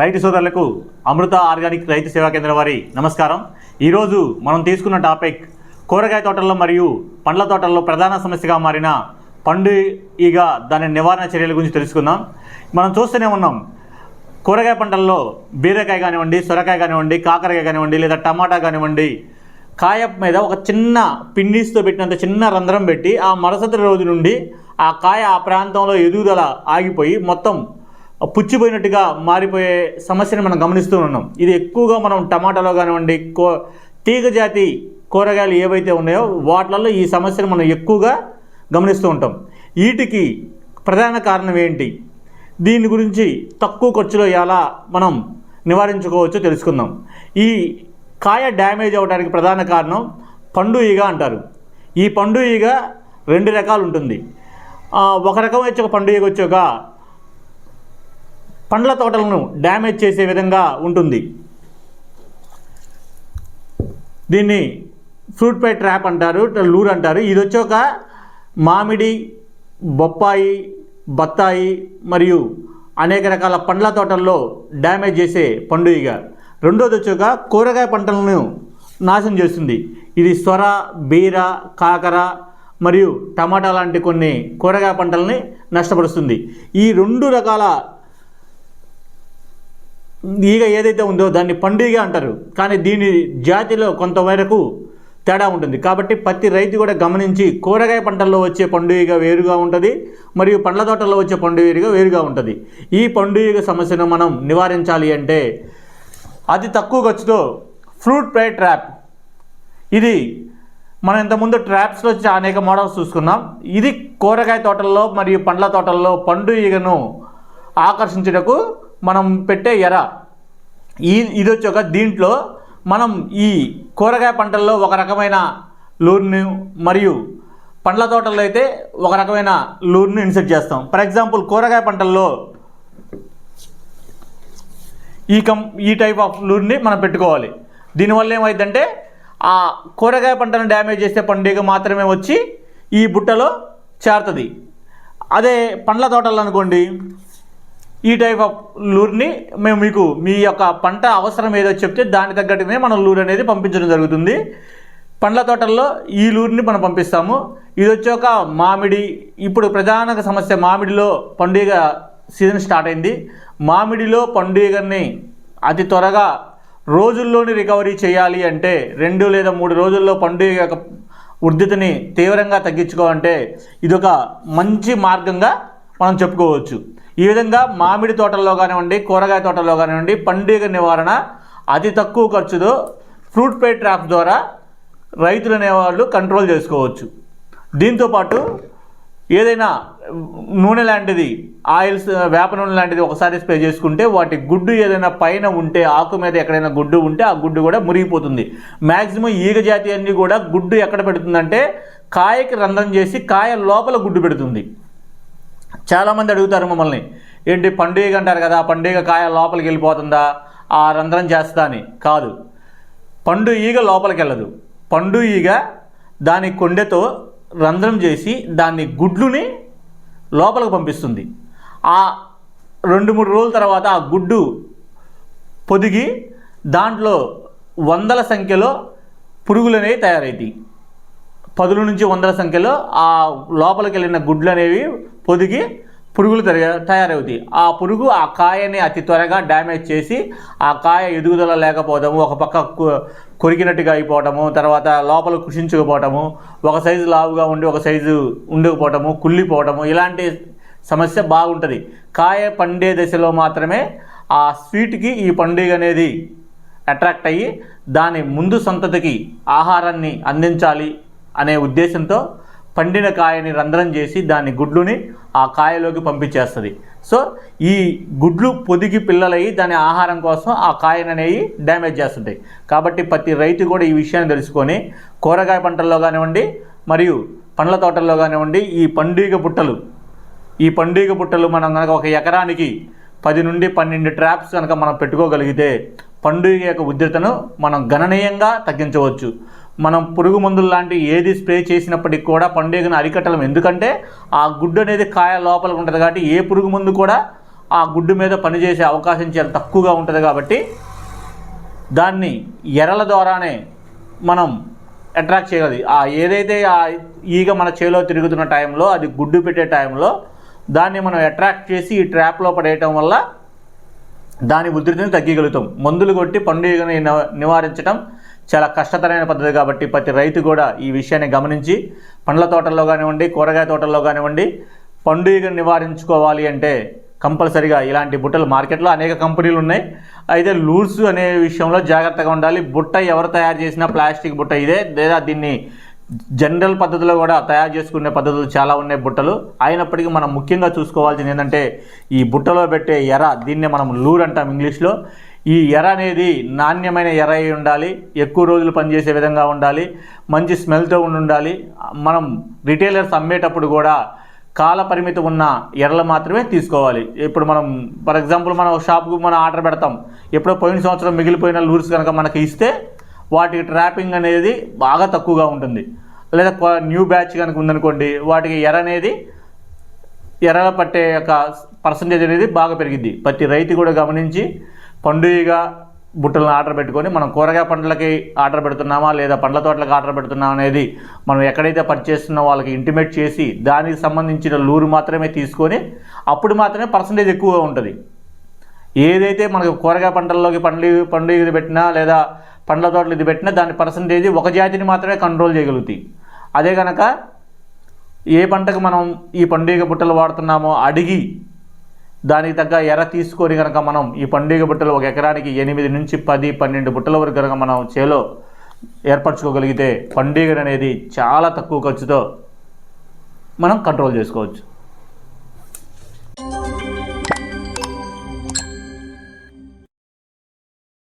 రైతు సోదరులకు అమృత ఆర్గానిక్ రైతు సేవా కేంద్రం వారి నమస్కారం. ఈరోజు మనం తీసుకున్న టాపిక్ కూరగాయ తోటల్లో మరియు పండ్ల తోటల్లో ప్రధాన సమస్యగా మారిన పండు ఈగ దాని నివారణ చర్యల గురించి తెలుసుకుందాం. మనం చూస్తూనే ఉన్నాం. కూరగాయ పంటల్లో బీరకాయ కానివ్వండి సొరకాయ కానివ్వండి కాకరకాయ కానివ్వండి లేదా టమాటా కానివ్వండి కాయ మీద ఒక చిన్న పిండిస్తో పెట్టినంత చిన్న రంధ్రం పెట్టి ఆ మరుసటి రోజు నుండి ఆ కాయ ఆ ప్రాంతంలో ఎదుగుదల ఆగిపోయి మొత్తం పుచ్చిపోయినట్టుగా మారిపోయే సమస్యని మనం గమనిస్తూ ఉన్నాం. ఇది ఎక్కువగా మనం టమాటాలో కానివ్వండి కో తీగ జాతి కూరగాయలు ఏవైతే ఉన్నాయో వాటిలలో ఈ సమస్యను మనం ఎక్కువగా గమనిస్తూ ఉంటాం. వీటికి ప్రధాన కారణం ఏంటి? దీని గురించి తక్కువ ఖర్చులో ఎలా మనం నివారించుకోవచ్చో తెలుసుకుందాం. ఈ కాయ డ్యామేజ్ అవ్వడానికి ప్రధాన కారణం పండు ఈగ అంటారు. ఈ పండు ఈగ రెండు రకాలు ఉంటుంది. ఒక రకం వచ్చి ఒక పండు ఈగ వచ్చాక పండ్ల తోటలను డ్యామేజ్ చేసే విధంగా ఉంటుంది. దీన్ని ఫ్రూట్ పై ట్రాప్ అంటారు లూర్ అంటారు. ఇది వచ్చాక మామిడి బొప్పాయి బత్తాయి మరియు అనేక రకాల పండ్ల తోటల్లో డ్యామేజ్ చేసే పండుగ రెండోది వచ్చాక కూరగాయ పంటలను నాశనం చేస్తుంది. ఇది సొర బీర కాకర మరియు టమాటా లాంటి కొన్ని కూరగాయ పంటలని నష్టపరుస్తుంది. ఈ రెండు రకాల ఈగ ఏదైతే ఉందో దాన్ని పండుగ అంటారు. కానీ దీని జాతిలో కొంతవరకు తేడా ఉంటుంది. కాబట్టి ప్రతి రైతు కూడా గమనించి కూరగాయ పంటల్లో వచ్చే పండుగ వేరుగా ఉంటుంది. మరియు పండ్ల తోటల్లో వచ్చే పండుగ వేరుగా ఉంటుంది. ఈ పండుగ సమస్యను మనం నివారించాలి అంటే అతి తక్కువ ఖర్చుతో ఫ్రూట్ ఫ్రై ట్రాప్ ఇది మనం ఇంతకుముందు ట్రాప్స్లో అనేక మోడల్స్ చూసుకున్నాం. ఇది కూరగాయ తోటల్లో మరియు పండ్ల తోటల్లో పండు ఈగను ఆకర్షించుటకు మనం పెట్టే ఎర. ఈ ఇది వచ్చి ఒక దీంట్లో మనం ఈ కూరగాయ పంటల్లో ఒక రకమైన లూర్ని మరియు పండ్ల తోటల్లో అయితే ఒక రకమైన లూర్ని ఇన్సెట్ చేస్తాం. ఫర్ ఎగ్జాంపుల్ కూరగాయ పంటల్లో ఈ కం ఈ టైప్ ఆఫ్ లూర్ని మనం పెట్టుకోవాలి. దీనివల్ల ఏమైందంటే ఆ కూరగాయ పంటను డ్యామేజ్ చేసే పండుగ మాత్రమే వచ్చి ఈ బుట్టలో చేరుతుంది. అదే పండ్ల తోటలు అనుకోండి ఈ టైప్ ఆఫ్ లూర్ని మేము మీకు మీ యొక్క పంట అవసరం ఏదో చెప్తే దాని తగ్గట్టునే మనం లూర్ అనేది పంపించడం జరుగుతుంది. పండ్ల తోటల్లో ఈ లూర్ని మనం పంపిస్తాము. ఇది వచ్చాక మామిడి ఇప్పుడు ప్రధాన సమస్య మామిడిలో పండుగ సీజన్ స్టార్ట్ అయింది. మామిడిలో పండుగని అతి త్వరగా రోజుల్లోని రికవరీ చేయాలి అంటే రెండు లేదా మూడు రోజుల్లో పండుగ యొక్క ఉద్ధృతిని తీవ్రంగా తగ్గించుకోవాలంటే ఇదొక మంచి మార్గంగా మనం చెప్పుకోవచ్చు. ఈ విధంగా మామిడి తోటల్లో కానివ్వండి కూరగాయ తోటల్లో కానివ్వండి పండుగ నివారణ అతి తక్కువ ఖర్చుతో ఫ్రూట్ పే ట్రాప్ ద్వారా రైతులు అనేవాళ్ళు కంట్రోల్ చేసుకోవచ్చు. దీంతోపాటు ఏదైనా నూనె లాంటిది ఆయిల్స్ వేప నూనె లాంటిది ఒకసారి స్ప్రే చేసుకుంటే వాటి గుడ్డు ఏదైనా పైన ఉంటే ఆకు మీద ఎక్కడైనా గుడ్డు ఉంటే ఆ గుడ్డు కూడా మురిగిపోతుంది. మ్యాక్సిమం ఈగ జాతి అన్ని కూడా గుడ్డు ఎక్కడ పెడుతుందంటే కాయకి రంధ్రం చేసి కాయ లోపల గుడ్డు పెడుతుంది. చాలామంది అడుగుతారు మమ్మల్ని ఏంటి పండుగ అంటారు కదా పండుగ కాయ లోపలికి వెళ్ళిపోతుందా? ఆ రంధ్రం చేస్తా అని. కాదు. పండు ఈగ లోపలికి వెళ్ళదు. పండు ఈగ దాని కొండెతో రంధ్రం చేసి దాన్ని గుడ్లుని లోపలికి పంపిస్తుంది. ఆ రెండు మూడు రోజుల తర్వాత ఆ గుడ్డు పొదిగి దాంట్లో వందల సంఖ్యలో పురుగులు అనేవి తయారవుతాయి పదుల నుంచి వందల సంఖ్యలో ఆ లోపలికి వెళ్ళిన గుడ్లు అనేవి పొదిగి పురుగులు తయారవుతాయి. ఆ పురుగు ఆ కాయని అతి త్వరగా డ్యామేజ్ చేసి ఆ కాయ ఎదుగుదల లేకపోవడము ఒక పక్క కొరికినట్టుగా అయిపోవటము తర్వాత లోపల కృషించకపోవటము ఒక సైజు లావుగా ఉండి ఒక సైజు ఉండకపోవటము కుళ్ళిపోవటము ఇలాంటి సమస్య బాగుంటుంది. కాయ పండే దశలో మాత్రమే ఆ స్వీట్కి ఈ పండుగ అనేది అట్రాక్ట్ అయ్యి దాని ముందు సంతతికి ఆహారాన్ని అందించాలి. అనే ఉద్దేశంతో పండిన కాయని రంధ్రం చేసి దాని గుడ్లుని ఆ కాయలోకి పంపించేస్తుంది. సో ఈ గుడ్లు పొదిగి పిల్లలయ్యి దాని ఆహారం కోసం ఆ కాయననేవి డ్యామేజ్ చేస్తుంటాయి. కాబట్టి ప్రతి రైతు కూడా ఈ విషయాన్ని తెలుసుకొని కూరగాయ పంటల్లో కానివ్వండి మరియు పండ్ల తోటల్లో కానివ్వండి ఈ పండుగ బుట్టలు ఈ పండుగ బుట్టలు మనం కనుక ఒక ఎకరానికి పది నుండి పన్నెండు ట్రాప్స్ కనుక మనం పెట్టుకోగలిగితే పండుగ యొక్క ఉద్రతను మనం గణనీయంగా తగ్గించవచ్చు. మనం పురుగు మందులు లాంటి ఏది స్ప్రే చేసినప్పటికి కూడా పండుగను అరికట్టలేం. ఎందుకంటే ఆ గుడ్డు అనేది కాయ లోపల ఉంటుంది కాబట్టి ఏ పురుగు మందు కూడా ఆ గుడ్డు మీద పనిచేసే అవకాశం చాలా తక్కువగా ఉంటుంది కాబట్టి దాన్ని ఎరల ద్వారానే మనం అట్రాక్ట్ చేయగలది ఆ ఏదైతే ఆ ఈగ మన చేలో తిరుగుతున్న టైంలో అది గుడ్డు పెట్టే టైంలో దాన్ని మనం అట్రాక్ట్ చేసి ఈ ట్రాప్లో పడేయటం వల్ల దాని ఉధృతిని తగ్గగలుగుతాం. మందులు కొట్టి పండుగని నివారించడం చాలా కష్టతరమైన పద్ధతి కాబట్టి ప్రతి రైతు కూడా ఈ విషయాన్ని గమనించి పండ్ల తోటల్లో కానివ్వండి కూరగాయ తోటల్లో కానివ్వండి పండుగను నివారించుకోవాలి అంటే కంపల్సరిగా ఇలాంటి బుట్టలు మార్కెట్లో అనేక కంపెనీలు ఉన్నాయి. అయితే లూర్స్ అనే విషయంలో జాగ్రత్తగా ఉండాలి. బుట్ట ఎవరు తయారు చేసినా ప్లాస్టిక్ బుట్ట ఇదే. లేదా దీన్ని జనరల్ పద్ధతిలో కూడా తయారు చేసుకునే పద్ధతులు చాలా ఉన్నాయి బుట్టలు. అయినప్పటికీ మనం ముఖ్యంగా చూసుకోవాల్సింది ఏంటంటే ఈ బుట్టలో పెట్టే ఎర దీన్నే మనం లూర్ అంటాం ఇంగ్లీష్లో. ఈ ఎర అనేది నాణ్యమైన ఎర అయి ఉండాలి ఎక్కువ రోజులు పనిచేసే విధంగా ఉండాలి మంచి స్మెల్తో ఉండి ఉండాలి. మనం రిటైలర్స్ అమ్మేటప్పుడు కూడా కాల పరిమితి ఉన్న ఎరలు మాత్రమే తీసుకోవాలి. ఇప్పుడు మనం ఫర్ ఎగ్జాంపుల్ మనం షాప్కు మనం ఆర్డర్ పెడతాం. ఎప్పుడో పోయిన సంవత్సరం మిగిలిపోయిన లూర్స్ కనుక మనకి ఇస్తే వాటికి ట్రాపింగ్ అనేది బాగా తక్కువగా ఉంటుంది. లేదా న్యూ బ్యాచ్ కనుక ఉందనుకోండి వాటికి ఎర అనేది ఎర్ర పట్టే యొక్క పర్సంటేజ్ అనేది బాగా పెరిగిద్ది. ప్రతి రైతు కూడా గమనించి పండుగగా బుట్టలను ఆర్డర్ పెట్టుకొని మనం కూరగాయ పండ్లకి ఆర్డర్ పెడుతున్నామా లేదా పండ్ల తోటలకు ఆర్డర్ పెడుతున్నామా అనేది మనం ఎక్కడైతే పర్చేస్తున్నామో వాళ్ళకి ఇంటిమేట్ చేసి దానికి సంబంధించిన లూరు మాత్రమే తీసుకొని అప్పుడు మాత్రమే పర్సంటేజ్ ఎక్కువగా ఉంటుంది. ఏదైతే మనకు కూరగాయ పంటల్లోకి పండ్లు పండుగ ఇది పెట్టినా లేదా పండ్ల తోటలు ఇది పెట్టినా దాని పర్సంటేజ్ ఒక జాతిని మాత్రమే కంట్రోల్ చేయగలుగుతాయి. అదే కనుక ఏ పంటకు మనం ఈ పండుగ బుట్టలు వాడుతున్నామో అడిగి దానికి తగ్గ ఎర తీసుకొని కనుక మనం ఈ పండుగ బుట్టలు ఒక ఎకరానికి ఎనిమిది నుంచి పది పన్నెండు బుట్టల వరకు కనుక మనం చేలో ఏర్పరచుకోగలిగితే పండుగ అనేది చాలా తక్కువ ఖర్చుతో మనం కంట్రోల్ చేసుకోవచ్చు.